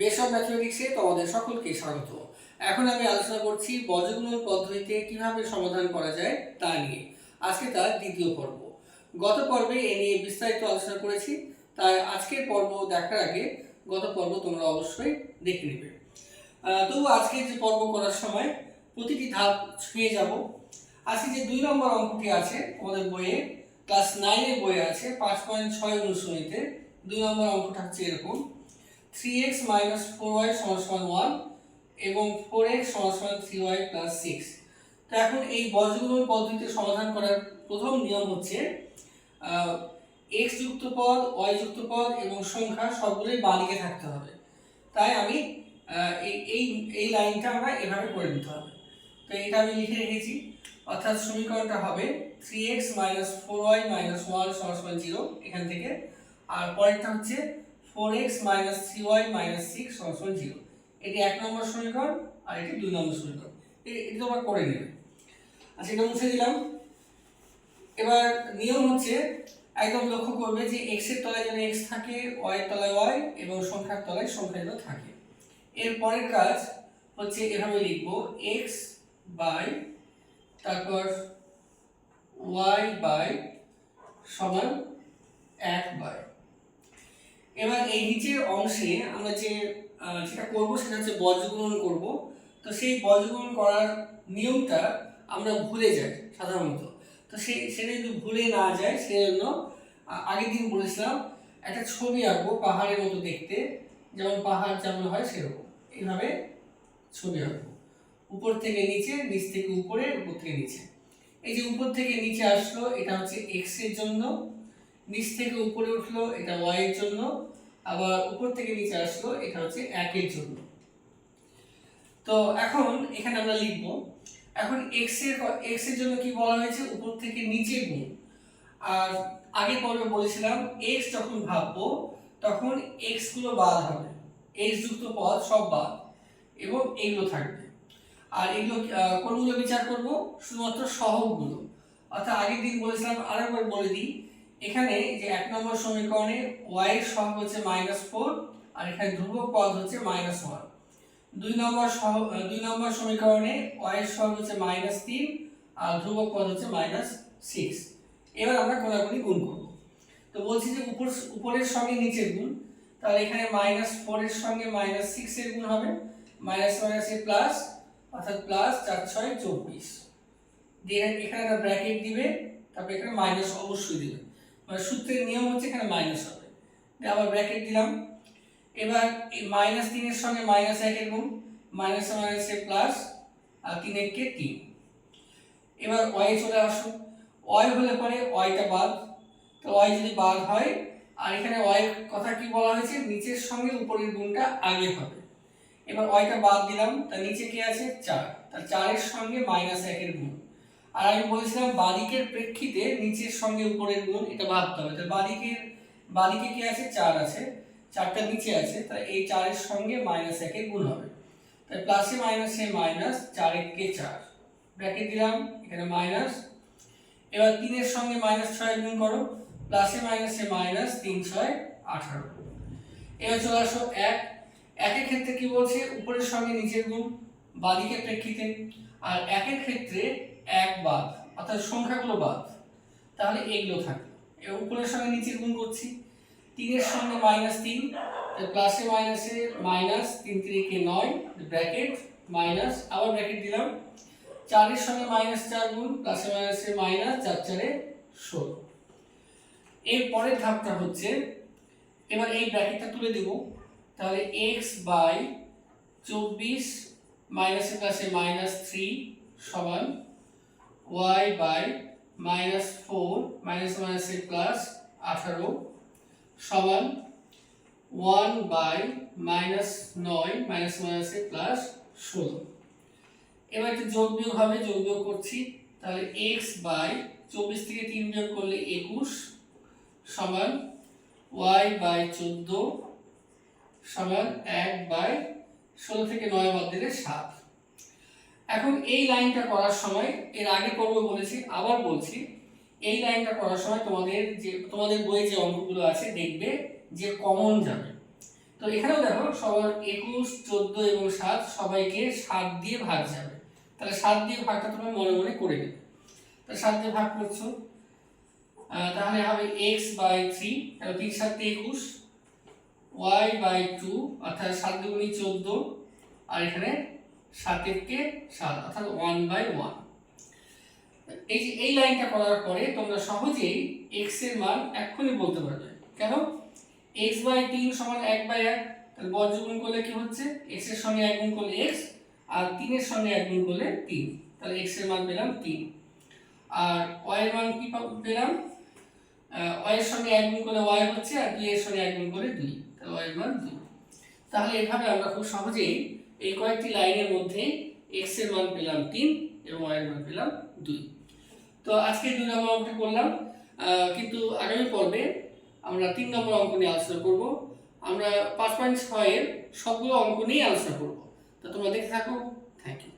Base of ম্যাথমেটিক্সে তোমাদের সকলকে স্বাগত। এখন আমি আলোচনা করছি বর্গগুণন পদ্ধতিতে কীভাবে সমাধান করা যায় তা নিয়ে। আজকে তার দ্বিতীয় পর্ব। গত পর্বে এ নিয়ে বিস্তারিত আলোচনা করেছি, তাই আজকের পর্ব দেখার আগে গত পর্ব তোমরা অবশ্যই দেখে নেবে। তবু আজকে যে পর্ব করার সময় প্রতিটি ধাপ ছুঁয়ে যাব। আজকে যে দুই নম্বর অঙ্কটি আছে আমাদের বইয়ে ক্লাস নাইনের বইয়ে আছে, পাঁচ পয়েন্ট ছয় অনুশীলনীতে দুই নম্বর অঙ্কটা হচ্ছে এরকম। Three X minus four Y সমান ওয়ান এবং ফোর এক্স সমান থ্রি ওয়াই প্লাস সিক্স তো এখন এই বর্গগুলোর পদ্ধতিতে সমাধান করার প্রথম নিয়ম হচ্ছে এক্স যুক্ত পদ ওয়াই যুক্ত পদ এবং সংখ্যা সবগুলোই বাদিকে থাকতে হবে। তাই আমি এই এই লাইনটা আমরা এভাবে করে নিতে হবে। তো এটা আমি লিখে রেখেছি, অর্থাৎ সমীকরণটা হবে three X minus four Y minus one সমান জিরো এখান থেকে। আর পরেরটা হচ্ছে four X minus three Y minus six সমান জিরো এটি এক নম্বর সমীকরণ আর এটি দুই নম্বর সমীকরণ। এটি তোমরা করে নেবে আচ্ছা এটা মুছে দিলাম। এবার নিয়ম হচ্ছে একদম লক্ষ্য করবে যে এক্সের তলায় যেন এক্স থাকে ওয়াই এর তলায় ওয়াই এবং সংখ্যার তলায় সংখ্যা যেন থাকে। এর পরের কাজ হচ্ছে এভাবে লিখব এক্স বাই তারপর ওয়াই বাই সমান এক বাই এবার এই নিচের অংশে আমরা যে যেটা করব সেটা হচ্ছে বজ্রগুণন করব। তো সেই বজ্রগুণন করার নিয়মটা আমরা ভুলে যাই সাধারণত। তো সেই সেটা যদি ভুলে না যায়, সেজন্য আগের দিন বলেছিলাম, একটা ছবি আঁকবো পাহাড়ের মতো দেখতে। যেমন পাহাড় যেমন হয় সেরকম। এইভাবে ছবি আঁকবো। উপর থেকে নিচে, নিচ থেকে উপরে, উপর থেকে নিচে। এই যে উপর থেকে নিচে আসলো, এটা হচ্ছে এক্সের জন্য। নিচ থেকে উপরে উঠল, এটা ওয়াই এর জন্য। আবার উপর থেকে নিচে আসলো, এটা হচ্ছে একের জন্য। তো এখন এখানে আমরা লিখব, এখন এক্সের এক্সের জন্য কি বলা হয়েছে? উপর থেকে নিচে গুণ। আর আগে পর্বে বলেছিলাম এক্স যখন ভাববো তখন এক্সগুলো বাদ হবে। এক্স যুক্ত পদ সব বাদ, এবং এইগুলো থাকবে। আর এগুলো কোনগুলো বিচার করব? শুধুমাত্র সহগগুলো। অর্থাৎ আগের দিন বলেছিলাম, আরেকবার বলে দিই এখানে যে এক নম্বর সমীকরণে ওয়াই এর সহগ হচ্ছে মাইনাস ফোর আর এখানে ধ্রুবক পদ হচ্ছে মাইনাস ওয়ান দুই নম্বর সহ দুই নম্বর সমীকরণে ওয়াই এর সহগ হচ্ছে মাইনাস তিন আর ধ্রুবক পদ হচ্ছে মাইনাস সিক্স এবার আমরা কোনাকুনি গুণ করব। তো বলছি যে উপর, উপরের সঙ্গে নিচের গুণ, তাহলে এখানে মাইনাস ফোরের সঙ্গে মাইনাস সিক্সের গুণ হবে। মাইনাস মাইনাসে প্লাস অর্থাৎ প্লাস চার ছয় চব্বিশ। দিয়ে এখানে একটা ব্র্যাকেট দিবে, তারপর এখানে মাইনাস অবশ্যই দিবে। মানে সূত্রের নিয়ম হচ্ছে এখানে মাইনাস হবে। আবার ব্র্যাকেট দিলাম। এবার এই মাইনাস তিনের সঙ্গে মাইনাস একের গুণ মাইনাস মাইনাসে প্লাস আর তিন এককে তিন। এবার ওয়াই চলে আসো। ওয়াই হলে পরে ওয়াইটা বাদ। তো ওয়াই যদি বাদ হয়, আর এখানে ওয়াই কথা কি বলা হয়েছে? নিচের সঙ্গে উপরের গুণটা আগে হবে। এবার ওয়াইটা বাদ দিলাম। তার নিচে কি আছে? চার। তার চারের সঙ্গে মাইনাস একের গুণ। আর আমি বলেছিলাম বাদিকের প্রেক্ষিতে নিচের সঙ্গে উপরের গুণ এটা ভাবতে হবে। তার বাদিকের বাদিকে কি আছে? চার আছে। চারটা নিচে আছে। তাই এই চারের সঙ্গে মাইনাস একের গুণ হবে। তাই প্লাসে মাইনাসে মাইনাস চার এককে চার? ব্র্যাকেট দিলাম, এখানে মাইনাস এবার তিনের সঙ্গে মাইনাস ছয় গুণ করো। প্লাসে মাইনাসে মাইনাস তিন ছয় আঠারো। এবার চলে আসো এক। একের ক্ষেত্রে কি বলছে? উপরের সঙ্গে নিচের গুণ। বাদিকের প্রেক্ষিতে আর একের ক্ষেত্রে এক বাদ, অর্থাৎ সংখ্যাগুলো বাদ। তাহলে এগুলো এবার উপরের সঙ্গে নিচের গুণ করছি। তিনের সঙ্গে মাইনাস তিন প্লাসে মাইনাসে মাইনাস তিন তিরিকে নয় ব্র্যাকেট মাইনাস আবার ব্র্যাকেট দিলাম। চারের সঙ্গে মাইনাস চার গুণ প্লাসে মাইনাসে মাইনাস চার চারে ষোলো। এর পরের ধাপটা হচ্ছে, এবার এই ব্র্যাকেটটা তুলে দেব। তাহলে এক্স বাই চব্বিশ মাইনাসে প্লাসে মাইনাস থ্রি সমান y by minus four minus মাইনাসে প্লাস আঠারো সমান ওয়ান বাই মাইনাস নয় মাইনাস মাইনাসে প্লাস ষোলো। এবার একটু যোগ বিয়োগ হবে, যোগ বিয়োগ করছি। তাহলে এক্স বাই চব্বিশ থেকে তিন বিয়োগ করলে একুশ সমান ওয়াই বাই চোদ্দ সমান এক বাই ষোলো থেকে নয় বাদ দিলে সাত। এখন এই লাইনটা করার সময়, এর আগে করব বলেছি, আবার বলছি, এই লাইনটা করার সময় তোমাদের যে, তোমাদের বইয়ে যে অঙ্কগুলো আছে দেখবে যে কমন যাবে। তো এখানেও দেখো, সবার একুশ, চোদ্দ এবং সাত সবাইকে সাত দিয়ে ভাগ যাবে। তাহলে সাত দিয়ে ভাগটা তোমরা মনে মনে করে নেবে। তাহলে সাত দিয়ে ভাগ করছ। তাহলে হবে এক্স বাই থ্রি তাহলে তিন সাত দিয়ে একুশ ওয়াই বাই টু, অর্থাৎ সাত দুগুণি চোদ্দ, আর এখানে সাত একে সাত, অর্থাৎ ওয়ান বাই ওয়ান। এই যে, এই লাইনটা করার পরে তোমরা সহজেই এক্সের মান এক্ষুনি বলতে পারবে। কেন? এক্স বাই তিন সমান এক বাই এক, তাহলে গুণ করলে কি হচ্ছে? এক্সের সঙ্গে এক গুণ করলে এক্স আর তিনের সঙ্গে এক গুণ করলে তিন। তাহলে এক্সের মান পেলাম তিন। আর ওয়াই মান কি পেলাম? ওয়াই এর সঙ্গে এক গুণ করলে ওয়াই হচ্ছে, আর দুই সঙ্গে এক গুণ করলে দুই। ওয়াই মান দুই তাহলে এভাবে আমরা খুব সহজেই এই কয়েকটি লাইনের মধ্যে এক্সের মান পেলাম তিন এবং ওয়াই এর মান পেলাম দুই। তো আজকে দুই নম্বর অঙ্কটি করলাম। কিন্তু আগামী পর্বে আমরা তিন নম্বর অঙ্ক নিয়ে আলোচনা করব। আমরা পাঁচ পয়েন্ট ছয়ের সবগুলো অঙ্ক নিয়েই আলোচনা করব। তো তোমরা দেখতে থাকো। Thank you